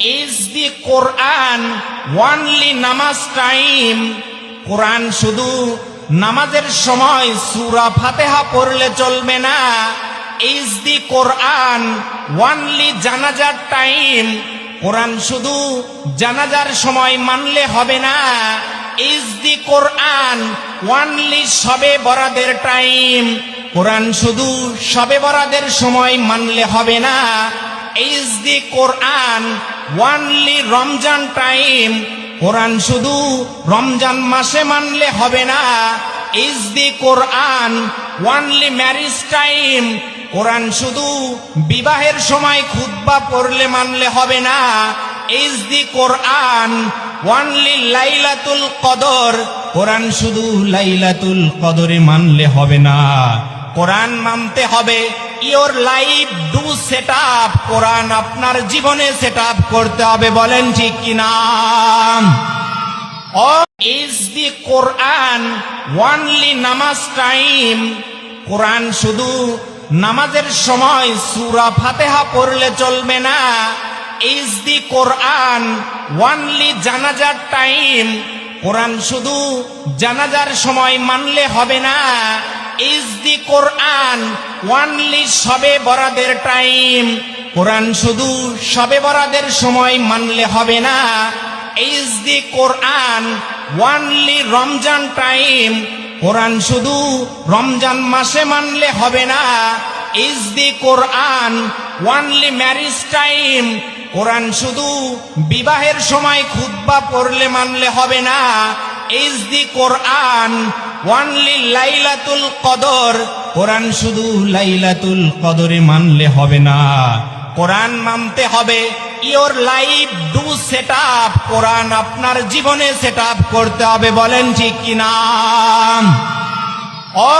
Is the Quran only namaz time Quran শুধু নামাজের সময় সুরা ফাতেহা পড়লে চলবে না। ইজ দি কোরআন ওয়ানলি জানাজার টাইম কোরআন শুধু জানাজার সময় মানলে হবে না। ইজ দি কোরআন ওয়ানলি সবে বরাদের টাইম কোরআন শুধু সবে বরাদের সময় মানলে হবে না। Is the Quran only Ramzan time Quran শুধু রমজান মাসে মানলে হবে না। Is the Quran only marriage time Quran শুধু বিবাহের সময় খুতবা পড়লে মানলে হবে না। ইজ দি কোরআন ওয়ানলি লাইলাতুল কদর কোরআন শুধু লাইলাতুল কদরে মানলে হবে না। কোরআন মানতে হবে। Your life do set up Quran আপনার জীবনে সেট আপ করতে হবে, বলেন ঠিক কিনা? Is the Quran only namaz time Quran শুধু নামাজের সময় সুরা ফাতেহা পড়লে চলবে না। ইজ দি কোরআন ওয়ানলি জানাজার টাইম কোরআন শুধু জানাজার সময় মানলে হবে না। ইজ দি কোরআন, ওয়ানলি সবে বরাদের টাইম। কোরআন শুধু সবে বরাদের সময় মানলে হবে না। Is the Quran, only Ramzan time. Quran শুধু রমজান মাসে মানলে হবে না। Is the Quran, only marriage time. Quran শুধু বিবাহের সময় খুতবা পড়লে মানলে হবে না। ইজ দি কোরআন ওয়ানলি লাইলাতুল কদর। কোরআন শুধু লাইলাতুল কদরে মানলে হবে না। কোরআন মানতে হবে। Your life do set up. Quran আপনার জীবনে সেট আপ করতে হবে, বলেন ঠিক কিনা?